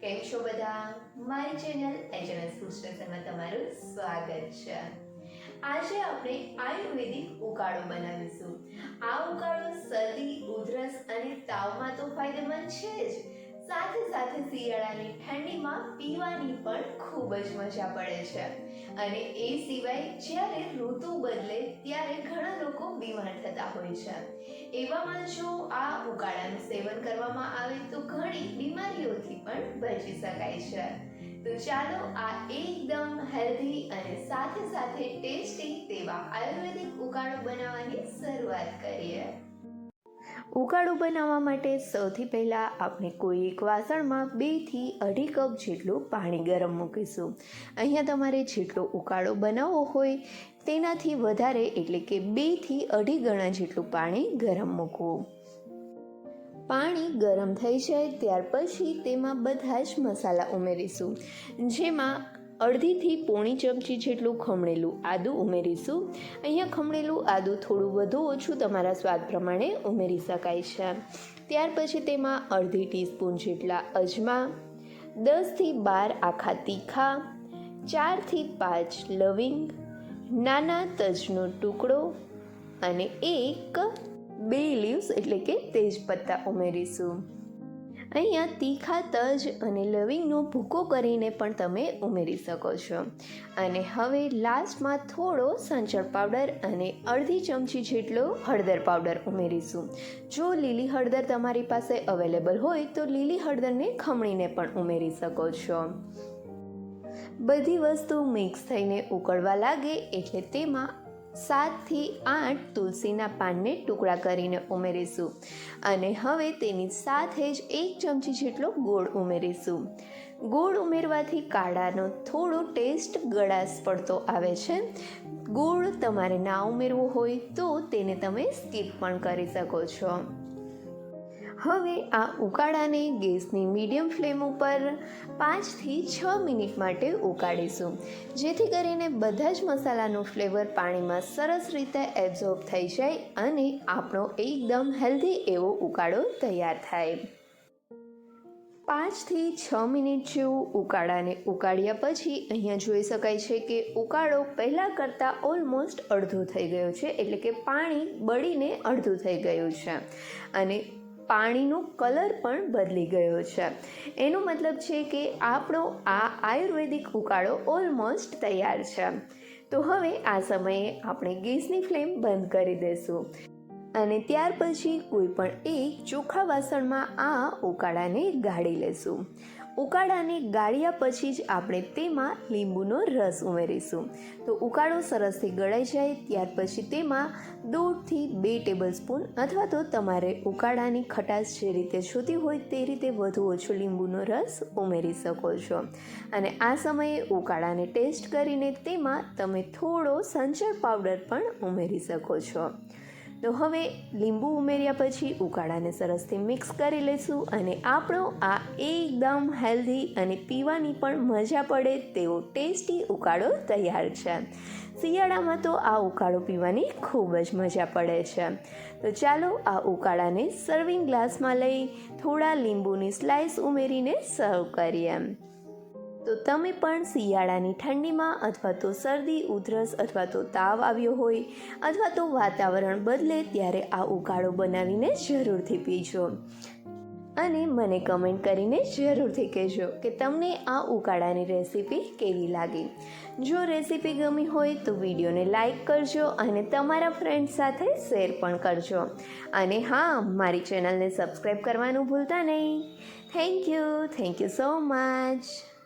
કેમ છો બધા મારી ચેનલ એચએનએસ કૃષ્ણ તમારું સ્વાગત છે આજે આપણે આયુર્વેદિક ઉકાળો બનાવીશું. આ ઉકાળો શરદી, ઉધરસ અને તાવમાં તો ફાયદેમંદ છે જ. સાથે સાથે શિયાળાની ઠંડીમાં પીવાની પણ ખૂબ જ મજા પડે છે. અને એ સિવાય જ્યારે ઋતુ બદલે ત્યારે ઘણા લોકો બીમાર થતા હોય છે. એવામાં જો આ ઉકાળાનું સેવન કરવામાં આવે તો ઘણી બીમારીઓથી પણ બચી શકાય છે. તો ચાલો આ એકદમ હેલ્ધી અને સાથે સાથે ટેસ્ટી તેવા આયુર્વેદિક ઉકાળો બનાવવાની શરૂઆત કરીએ. ઉકાળો બનાવવા માટે સૌથી પહેલાં આપણે કોઈ એક વાસણમાં બેથી અઢી કપ જેટલું પાણી ગરમ મૂકીશું. અહીંયા તમારે જેટલો ઉકાળો બનાવવો હોય તેનાથી વધારે એટલે કે બેથી અઢી ગણા જેટલું પાણી ગરમ મૂકવું. પાણી ગરમ થઈ જાય ત્યાર પછી તેમાં બધા જ મસાલા ઉમેરીશું. જેમાં અડધીથી પોણી ચમચી જેટલું ખમણેલું આદું ઉમેરીશું. અહીંયા ખમણેલું આદું થોડું વધુ ઓછું તમારા સ્વાદ પ્રમાણે ઉમેરી શકાય છે. ત્યાર પછી તેમાં અડધી ટીસ્પૂન જેટલા અજમા, દસથી બાર આખા તીખા, ચારથી પાંચ લવિંગ, નાના તજનો ટુકડો અને એક બે લીવ્સ એટલે કે તેજપત્તા ઉમેરીશું. અહીંયા તીખા, તજ અને લવિંગનો ભૂકો કરીને પણ તમે ઉમેરી શકો છો. અને હવે લાસ્ટમાં થોડો સંચળ પાવડર અને અડધી ચમચી જેટલો હળદર પાવડર ઉમેરીશું. જો લીલી હળદર તમારી પાસે અવેલેબલ હોય તો લીલી હળદરને ખમણીને પણ ઉમેરી શકો છો. બધી વસ્તુ મિક્સ થઈને ઉકળવા લાગે એટલે તેમાં સાતથી આઠ તુલસીના પાનને ટુકડા કરીને ઉમેરીશું. અને હવે તેની સાથે જ એક ચમચી જેટલો ગોળ ઉમેરીશું. ગોળ ઉમેરવાથી કાળાનો થોડો ટેસ્ટ ગળાશ પડતો આવે છે. ગોળ તમારે ના ઉમેરવો હોય તો તેને તમે સ્કીપ પણ કરી શકો છો. હવે આ ઉકાળાને ગેસની મીડિયમ ફ્લેમ ઉપર પાંચથી છ મિનિટ માટે ઉકાળીશું. જેથી કરીને બધા જ મસાલાનો ફ્લેવર પાણીમાં સરસ રીતે એબ્ઝોર્બ થઈ જાય અને આપણો એકદમ હેલ્ધી એવો ઉકાળો તૈયાર થાય. પાંચથી છ મિનિટ જેવું ઉકાળાને ઉકાળ્યા પછી અહીંયા જોઈ શકાય છે કે ઉકાળો પહેલાં કરતાં ઓલમોસ્ટ અડધો થઈ ગયો છે, એટલે કે પાણી બળીને અડધું થઈ ગયું છે. અને પાણીનો કલર પણ બદલી ગયો છે. એનો મતલબ છે કે આપણો આ આયુર્વેદિક ઉકાળો ઓલમોસ્ટ તૈયાર છે. તો હવે આ સમયે આપણે ગેસની ફ્લેમ બંધ કરી દઈશું અને ત્યાર પછી કોઈ પણ એક ચોખ્ખા વાસણમાં આ ઉકાળાને ગાળી લેશું. ઉકાળાને ગાળ્યા પછી જ આપણે તેમાં લીંબુનો રસ ઉમેરીશું. તો ઉકાળો સરસથી ગળાઈ જાય, ત્યાર પછી તેમાં દોઢથી બે ટેબલ સ્પૂન અથવા તો તમારે ઉકાળાની ખટાશ જે રીતે જોતી હોય તે રીતે વધુ ઓછો લીંબુનો રસ ઉમેરી શકો છો. અને આ સમયે ઉકાળાને ટેસ્ટ કરીને તેમાં તમે થોડો સંચળ પાવડર પણ ઉમેરી શકો છો. તો હવે લીંબુ ઉમેર્યા પછી ઉકાળાને સરસથી મિક્સ કરી લઈશું અને આપણો આ એકદમ હેલ્ધી અને પીવાની પણ મજા પડે તેવો ટેસ્ટી ઉકાળો તૈયાર છે. શિયાળામાં તો આ ઉકાળો પીવાની ખૂબ જ મજા પડે છે. તો ચાલો આ ઉકાળાને સર્વિંગ ગ્લાસમાં લઈ થોડા લીંબુની સ્લાઇસ ઉમેરીને સર્વ કરીએ. તો તમે પણ શિયાળાની ઠંડીમાં અથવા તો શરદી, ઉધરસ અથવા તો તાવ આવ્યો હોય અથવા તો વાતાવરણ બદલે ત્યારે આ ઉકાળો બનાવીને જરૂરથી પીજો. અને મને કમેન્ટ કરીને જરૂરથી કહેજો કે તમને આ ઉકાળાની રેસીપી કેવી લાગી. જો રેસીપી ગમી હોય તો વિડીયોને લાઇક કરજો અને તમારા ફ્રેન્ડ સાથે શેર પણ કરજો. અને હા, મારી ચેનલને સબસ્ક્રાઈબ કરવાનું ભૂલતા નહીં. Thank you thank you so much